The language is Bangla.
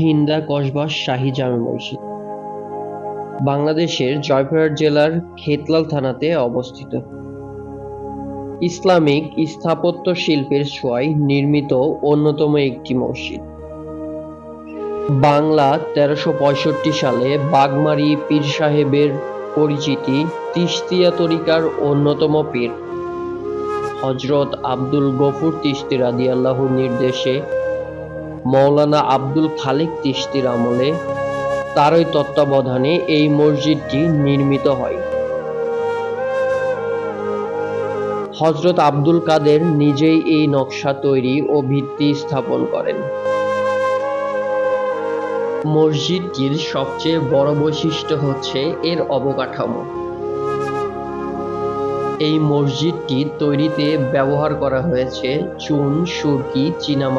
হিন্দা কসবা শাহী জামে মসজিদ। বাংলাদেশের জয়পুরহাট জেলার খেতলাল থানাতে অবস্থিত। ইসলামিক স্থাপত্য শিল্পের ছোঁয়ায় নির্মিত অন্যতম একটি মসজিদ। বাংলা তেরোশো সালে বাগমারি পীর সাহেবের পরিচিতি তিস্তিয়া তরিকার অন্যতম পীর। হজরত আব্দুল গফুর তিস্তি রাদিয়াল্লাহুর নির্দেশে মৌলানা আব্দুল খালিক তিস্তির আমলে তারই তত্ত্বাবধানে এই মসজিদটি নির্মিত হয়। হজরত আব্দুল কাদের নিজেই এই নকশা তৈরি ও ভিত্তি স্থাপন করেন। মসজিদটির সবচেয়ে বড় বৈশিষ্ট্য হচ্ছে এর অবকাঠামো। এই মসজিদটি তৈরিতে ব্যবহার করা হয়েছে চুন, সুরকি, চীনামাটি